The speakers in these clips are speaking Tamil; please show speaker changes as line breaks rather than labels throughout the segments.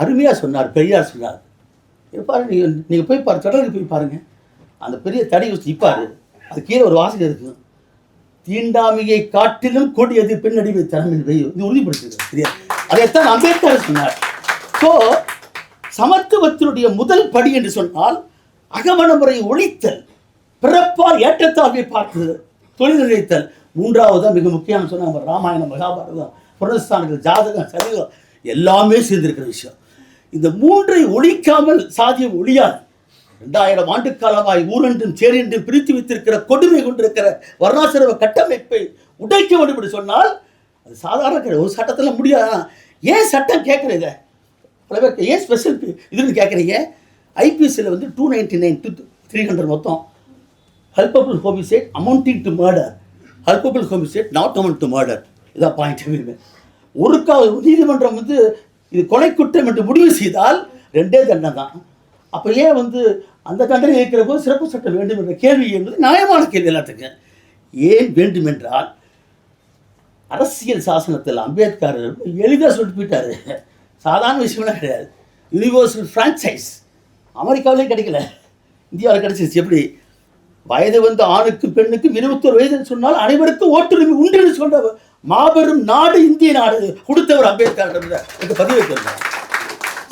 அருமையாக சொன்னார் பெரியார் சொன்னார். இது நீங்கள் நீங்கள் போய் பாரு கடலுக்கு போய் பாருங்கள் அந்த பெரிய தடி வச்சு நிற்பார் அது கீழே ஒரு வாசகம் இருக்கும் தீண்டாமையை காட்டிலும் கொடியது பெண்ணடிமை தலைமையில் வெய்யும் இது உறுதிப்படுத்துகிறது பெரியார் அதைத்தான் அம்பேத்கர் சொன்னார். ஸோ சமத்துவத்தினுடைய முதல் படி என்று சொன்னால் அகமண முறையை ஒழித்தல் பிறப்பால் ஏற்றத்தாழ்வை பார்த்து தொழில் நிலைத்தல். மூன்றாவது மிக முக்கியம் சொன்னாங்க ராமாயணம் மகாபாரதம் புரதஸ்தானங்கள் ஜாதகம் சரிதம் எல்லாமே சேர்ந்திருக்கிற விஷயம். இந்த மூன்றை ஒழிக்காமல் சாதியம் ஒழியாது. ரெண்டாயிரம் ஆண்டு காலமாய் ஊரென்றும் சேரென்றும் பிரித்து வைத்திருக்கிற கொடுமை கொண்டிருக்கிற வர்ணாசிரம கட்டமைப்பை உடைக்க வேண்டும் என்று சொன்னால் அது சாதாரண கிடையாது. ஒரு சட்டத்தில் முடியாது. ஏன் சட்டம் கேட்குற இதை பல பேர் ஏன் ஸ்பெஷல் இதுன்னு கேட்குறீங்க? ஐபிஎஸ்சியில் வந்து two ninety nine to three hundred மொத்தம். Culpable homicide amounting to murder culpable homicide not amount to murder இதான் பாயிண்ட் எதுவுமே ஒரு கா நீதிமன்றம் வந்து இது கொலை குற்றம் என்று முடிவு செய்தால் ரெண்டே தண்டனை தான். அப்போ ஏன் வந்து அந்த தண்டனை இருக்கிற போது சிறப்பு சட்டம் வேண்டும் என்ற கேள்வி என்பது நியாயமான கேள்வி எல்லாத்துக்கும். ஏன் வேண்டும் என்றால் அரசியல் சாசனத்தில் அம்பேத்கர் எளிதாக சொல்லிட்டு போயிட்டாரு. சாதாரண விஷயம்லாம் கிடையாது. யூனிவர்சல் ஃப்ரான்ச்சைஸ் அமெரிக்காவிலே கிடைக்கல. இந்தியாவில் கிடைச்சிருச்சு. எப்படி? வயது வந்து ஆணுக்கும் பெண்ணுக்கும் இருபத்தொரு வயதுன்னு சொன்னால் அனைவருக்கும் ஓட்டுரிமை உண்டு என்று மாபெரும் நாடு இந்திய நாடு கொடுத்தவர் அம்பேத்கர் என்று பதிவு வைத்திருந்தார்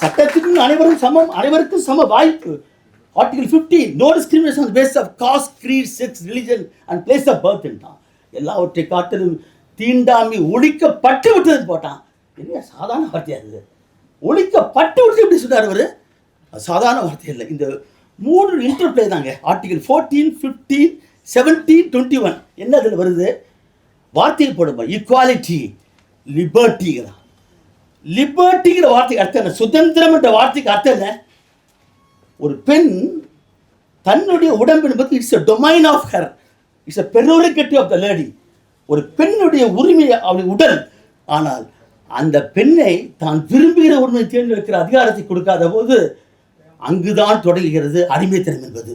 சட்டத்துக்கு அனைவரும் சமம் அனைவருக்கும் சம வாய்ப்பு. Article 15 no discrimination base of caste creed sex religion and place of birth தான் எல்லாவற்றை காட்டிலும் தீண்டாமை ஒழிக்கப்பட்டு விட்டது போட்டான். என்ன சாதாரண வார்த்தையா இருந்தது ஒழிக்கப்பட்டு விட்டு எப்படி சொன்னார் அவர். சாதாரண வார்த்தை இல்லை. இந்த மூணு இன்டர்பிளே தாங்க. Article fourteen fifteen seventeen twenty one என்ன அதில் வருது? வார்த்தையில் போடுமா ஈக்குவாலிட்டி லிபர்ட்டிங்கிறான் லிபர்ட்டிங்கிற வார்த்தைக்கு அர்த்தம் என்ன? சுதந்திரம் என்ற வார்த்தைக்கு அர்த்தம் என்ன? ஒரு பெண் தன்னுடைய உடம்பு என்பது it's a domain of her it's a prerogative of the lady ஒரு பெண்ணுடைய உரிமை அவளுடைய உடல். ஆனால் அந்த பெண்ணை தான் விரும்புகிற உரிமை தேர்ந்தெடுக்கிற அதிகாரத்தை கொடுக்காத போது அங்குதான் தொடங்குகிறது அடிமைத்தனம் என்பது.